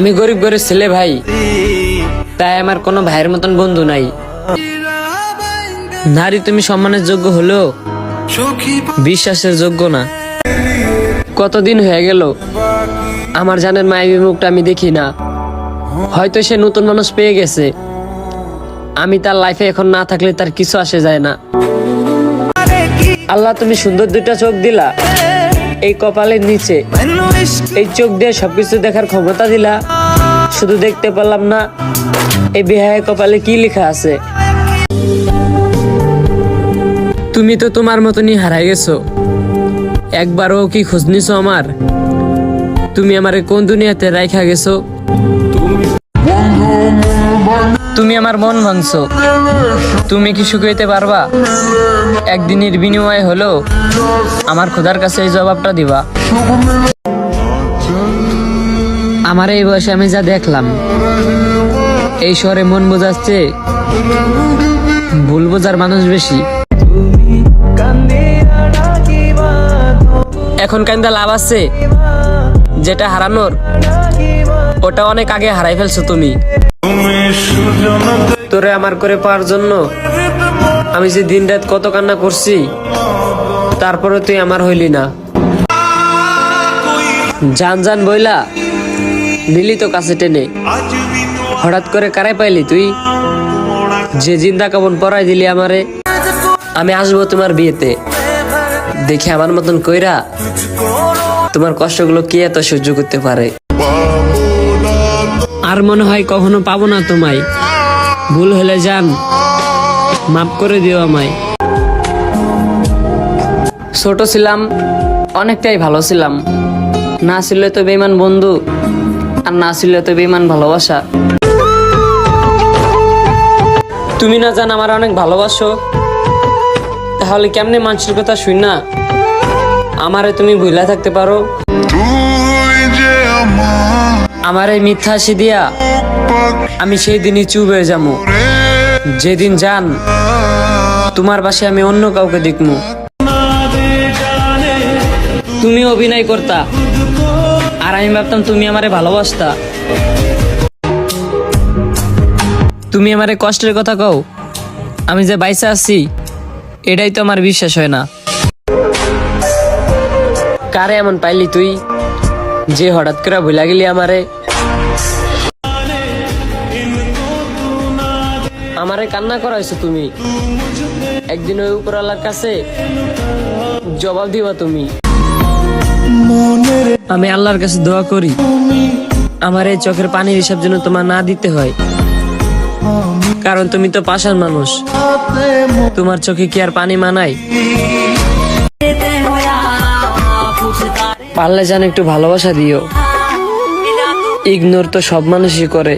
আমি গরিব গরিব ছেলে ভাই। তাই আমার কোনো ভাইয়ের মতন বন্ধু নাই। নারী তুমি সম্মানের যোগ্য হলেও বিশ্বাসের যোগ্য না। কতদিন হয়ে গেল, আমার জানের মায়ের মুখটা আমি দেখি না। হয়তো সে নতুন মানুষ পেয়ে গেছে। আমি তার লাইফে এখন না থাকলে তার কিছু আসে যায় না। আল্লাহ তুমি সুন্দর দুইটা চোখ দিলা। এই কপালের নিচে। এই চোখ দিয়ে সবকিছু দেখার ক্ষমতা দিলা। শুধু দেখতে পারলাম না, এই বিহায় কপালে কি লেখা আছে? তুমি তো তোমার মতনই হারাই গেছো। একবারও কি খোঁজ নিছো আমার? তুমি আমারে কোন দুনিয়াতে রাইখা গেছো? তুমি আমার মন ভাঙছো। তুমি কি শুকাইতে পারবা? একদিনের বিনিময় হলো আমার খোদার কাছে এই জবাবটা দিবা। আমার এই বয়সে আমি যা দেখলাম, এই শহরে মন বোঝাচ্ছে ভুল বোঝার মানুষ বেশি। এখন কান্দা লাভ আছে, যেটা হারানোর, ওটা অনেক আগে হারাই ফেলছো তুমি। তোরে আমার করে পাওয়ার জন্য আমি যে দিন রাত কত কান্না করছি, তারপরে তুই আমার হইলি না। জান জান বইলা দিলি তো কাছে টেনে। হঠাৎ করে কারাই পাইলি তুই? যে জিন্দা কাপন পরাই দিলি আমারে, আমি আসব তোমার বিয়েতে। দেখে আমার মতন কইরা তোমার কষ্টগুলো কে এত সহ্য করতে পারে? আর মনে হয় কখনো পাবো না তোমায়। ভুল হলে যান। মাফ করে দিও আমায়। ছোট ছিলাম অনেকটাই ভালো ছিলাম। না ছিল তো বেমান বন্ধু আর না ছিল তো বেমান ভালোবাসা। তুমি না জান আমার অনেক ভালোবাসো তাহলে কেমনে মানুষের কথা শুন না? আমারে তুমি ভুলা থাকতে পারো। আমার এই মিথ্যা হাসি দিয়া আমি সেই দিনই চুপ হয়ে যাব। যেদিন যান, তোমার পাশে আমি অন্য কাউকে দেখব। তুমি অভিনয় করতা, আর আমি ভাবতাম তুমি আমারে ভালোবাসতা। তুমি আমারে কষ্টের কথা কও, আমি যে বাইসে আছি, এটাই তো আমার বিশ্বাস হয় না। কারে এমন পাইলি তুই, যে হঠাৎ করে ভুলা গেলি আমারে? আমারে কান্না করাইছো তুমি। একদিন ওই উপরওয়ালার কাছে জবাব দিবা তুমি। আমি আল্লাহর কাছে দোয়া করি, আমার এই চোখের পানির হিসাব যেন তোমার না দিতে হয়। কারণ তুমি তো পাষাণ মানুষ। তোমার চোখে কি আর পানি মানায়? পারলে যেন একটু ভালোবাসা দিও। ইগনোর তো সব মানুষই করে।